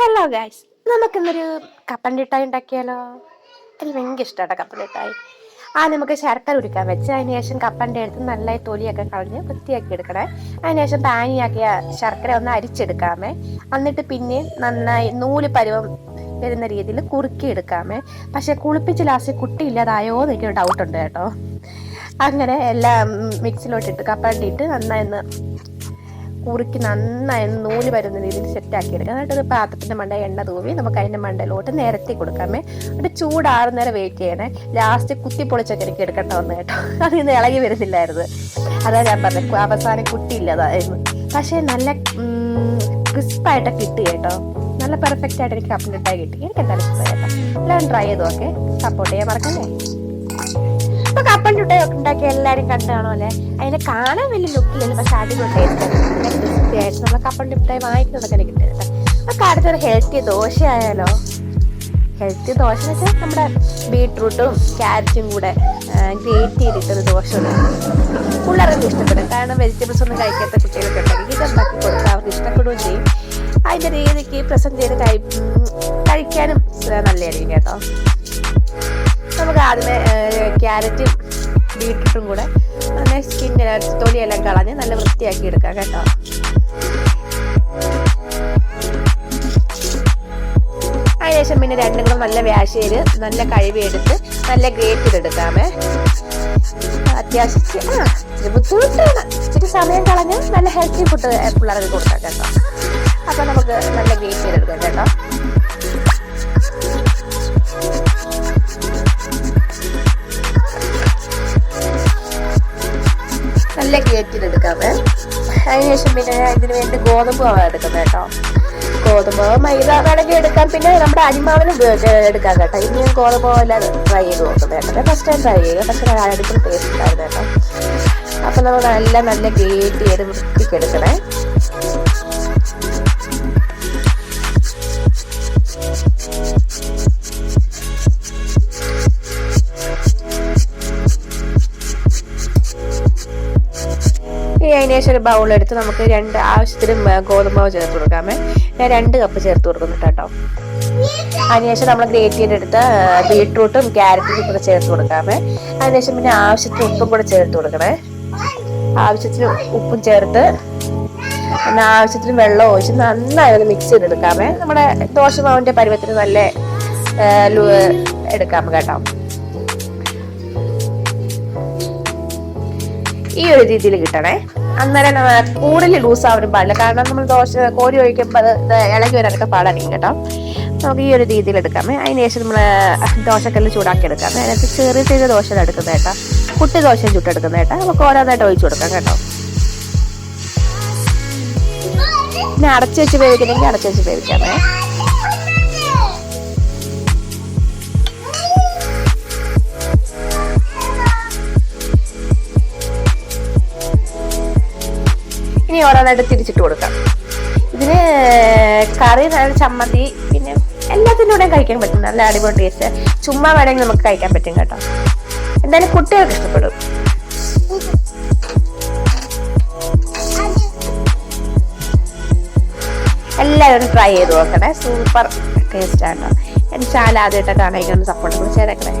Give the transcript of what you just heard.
Hello guys നമുക്കിന്നൊരു കപ്പൻ മിഠായി ഉണ്ടാക്കിയാലോ? എനിക്ക് ഭയങ്കര ഇഷ്ടമാണ് കപ്പൻ ആ നമുക്ക് ശർക്കര ഉരുക്കാൻ വെച്ച് അതിന് ശേഷം കപ്പന്റെ അടുത്ത് നല്ലതായി തൊലിയൊക്കെ കളഞ്ഞ് വൃത്തിയാക്കി എടുക്കണേ. അതിന് ശേഷം പാനിയാക്കിയ ശർക്കര ഒന്ന് അരിച്ചെടുക്കാമേ. എന്നിട്ട് പിന്നെ നന്നായി നൂൽ പരുവം വരുന്ന രീതിയിൽ കുറുക്കി എടുക്കാമേ പക്ഷെ കുളിപ്പിച്ച് ലാസ്റ്റ് കുട്ടി ഇല്ലാതായോ എന്ന് എനിക്കൊരു ഡൗട്ടുണ്ട് കേട്ടോ. അങ്ങനെ എല്ലാം മിക്സിലോട്ടിട്ട് കപ്പണ്ടിട്ട് നന്നായി ഒന്ന് കുറുക്കി നന്നായി നൂൽ വരുന്ന രീതിയിൽ സെറ്റാക്കി എടുക്കാം. എന്നിട്ട് ഒരു പാത്രത്തിന്റെ മണ്ട എണ്ണ തൂവി നമുക്ക് അതിന്റെ മണ്ടയിലോട്ട് നിരത്തി കൊടുക്കാമേ എന്നിട്ട് ചൂടാറുന്നേരം വെയിറ്റ് ചെയ്യണേ. ലാസ്റ്റ് കുത്തി പൊളിച്ചൊക്കെ എനിക്ക് എടുക്കട്ടോ വന്നു കേട്ടോ. അത് ഇന്ന് ഇളകി വരുന്നില്ലായിരുന്നു. അതാ ഞാൻ പറഞ്ഞത് അവസാനം കുട്ടിയില്ലതായിരുന്നു പക്ഷേ നല്ല ക്രിസ്പായിട്ട് കിട്ടി കേട്ടോ. നല്ല പെർഫെക്റ്റ് ആയിട്ട് എനിക്ക് കപ്പിന്റെ ഇട്ടായി കിട്ടി. എനിക്ക് എന്തായാലും ഇഷ്ടമായി കേട്ടോ എല്ലാവരും ട്രൈ ചെയ്തു ഓക്കെ സപ്പോർട്ട് ചെയ്യാൻ മറക്കല്ലേ? ചുട്ട ഉണ്ടാക്കി എല്ലാരും കണ്ടാണോ അല്ലെ അതിനെ കാണാൻ വലിയ ലുക്കില്ലല്ലോ പക്ഷെ അടിപൊളിയായിട്ട് നമ്മളെ കപ്പൻ മിഠായി വാങ്ങിക്കുന്നതൊക്കെ എനിക്ക് കിട്ടുന്നത് അപ്പൊ അടുത്തൊരു ഹെൽത്തി ദോശയായാലോ? ഹെൽത്തി ദോശ എന്ന് വെച്ചാൽ നമ്മുടെ ബീട്രൂട്ടും ക്യാരറ്റും കൂടെ ഗ്രേറ്റ് ചെയ്തിട്ടൊരു ദോശ പിള്ളേർക്ക് ഇഷ്ടപ്പെടും. കാരണം വെജിറ്റബിൾസ് ഒന്നും കഴിക്കാത്ത കുട്ടികളൊക്കെ ഉണ്ടെങ്കിൽ ഇത് ഉണ്ടാക്കി കൊടുത്താൽ അവർക്ക് ഇഷ്ടപ്പെടുകയും ചെയ്യും. അതിന്റെ രീതിക്ക് പ്രസന്റ് ചെയ്ത് കഴി കഴിക്കാനും നല്ലതായിരിക്കും കേട്ടോ. നമുക്ക് ആദ്യമേ ക്യാരറ്റും ബീട്രൂട്ടും കൂടെ നന്നായി സ്കിന്നിന് തൊലിയെല്ലാം കളഞ്ഞ് നല്ല വൃത്തിയാക്കി എടുക്കാം കേട്ടോ. അതിനുശേഷം പിന്നെ രണ്ടും കൂടെ നല്ല വ്യാശേര് നല്ല കഴിവെടുത്ത് നല്ല ഗ്രേറ്റ് ചെയ്തെടുക്കാമേ അത്യാവശ്യം ആ ബുദ്ധിമുട്ടാണ്. ഇച്ചിരി സമയം കളഞ്ഞ് നല്ല ഹെൽത്തി ഫുഡ് പിള്ളേർക്ക് കൊടുക്കാം കേട്ടോ. അപ്പൊ നമുക്ക് നല്ല ഗ്രേറ്റ് ചെയ്തെടുക്കാം കേട്ടോ. നല്ല കയറ്റിലെടുക്കാമേ അതിനുശേഷം പിന്നെ ഇതിന് വേണ്ടി ഗോതമ്പ് മാവ് എടുക്കുന്നത് കേട്ടോ. ഗോതമ്പ് മൈദ വേണമെങ്കിൽ എടുക്കാം. പിന്നെ നമ്മുടെ അരിമാവിന് എടുക്കാം കേട്ടോ. ഇനി ഞാൻ ഗോതമ്പ് അല്ലാതെ ട്രൈ ചെയ്ത് നോക്കുന്നത് കേട്ടോ. ഫസ്റ്റ് ടൈം ട്രൈ ചെയ്യുക പക്ഷെ അടിപൊളി ടേസ്റ്റ് ഉണ്ടായിരുന്നു കേട്ടോ. അപ്പം നമ്മൾ നല്ല നല്ല ഗ്രേറ്റ് ചെയ്ത് വൃത്തിക്ക് അതിന് ശേഷം ഒരു ബൗളെടുത്ത് നമുക്ക് രണ്ട് ആവശ്യത്തിന് ഗോതമ്പാവ് ചേർത്ത് കൊടുക്കാമേ. ഞാൻ രണ്ട് കപ്പ് ചേർത്ത് കൊടുക്കുന്നുണ്ട് കേട്ടോ. അതിനുശേഷം നമ്മൾ ഗ്രേറ്റ് ചെയ്തെടുത്ത ബീട്രൂട്ടും ക്യാരറ്റും കൂടെ ചേർത്ത് കൊടുക്കാമേ. അതിനുശേഷം പിന്നെ ആവശ്യത്തിന് ഉപ്പും കൂടെ ചേർത്ത് കൊടുക്കണേ. ആവശ്യത്തിന് ഉപ്പും ചേർത്ത് പിന്നെ ആവശ്യത്തിന് വെള്ളം ഒഴിച്ച് നന്നായി ഒന്ന് മിക്സ് ചെയ്തെടുക്കാമേ. നമ്മുടെ ദോശമാവിന്റെ പരുവത്തിന് നല്ല എടുക്കാം കേട്ടോ. ഈ ഒരു രീതിയിൽ കിട്ടണേ. അന്നേരം കൂടുതൽ ലൂസ് ആവാനും പാടില്ല. കാരണം നമ്മൾ ദോശ കോരി ഒഴിക്കുമ്പോൾ അത് ഇളകി വരാനൊക്കെ പാടായിരിക്കും കേട്ടോ. നമുക്ക് ഈ ഒരു രീതിയിൽ എടുക്കാമേ അതിന് ശേഷം നമ്മൾ ദോശക്കല്ല് ചൂടാക്കി എടുക്കാം അതിനകത്ത് ചെറിയ ചെറിയ ദോശ എടുക്കുന്നത് കേട്ടോ. കുട്ടി ദോശ ചുട്ടെടുക്കുന്നത് കേട്ടോ. നമുക്ക് ഓരോന്നായിട്ട് ഒഴിച്ചു കൊടുക്കാം കേട്ടോ. പിന്നെ അടച്ചു വെച്ച് വേവിക്കണമെങ്കിൽ അടച്ചു വെച്ച് വേവിക്കാമേ ഇനി ഓരോന്നായിട്ട് തിരിച്ചിട്ട് കൊടുക്കാം. ഇതിന് കറി ചമ്മന്തി പിന്നെ എല്ലാത്തിന്റെ കൂടെയും കഴിക്കാൻ പറ്റും. നല്ല അടിപൊളി ടേസ്റ്റ് ചുമ്മാ വേണമെങ്കിൽ നമുക്ക് കഴിക്കാൻ പറ്റും കേട്ടോ. എന്തായാലും കുട്ടികൾക്ക് ഇഷ്ടപ്പെടും. എല്ലാവരും ട്രൈ ചെയ്ത് നോക്കണേ. സൂപ്പർ ടേസ്റ്റ് ആണ്. എന്റെ ചാനൽ ആദ്യമായിട്ടൊക്കെ ആണെങ്കിൽ ഒന്ന് സപ്പോർട്ട് ചെയ്തേക്കണേ.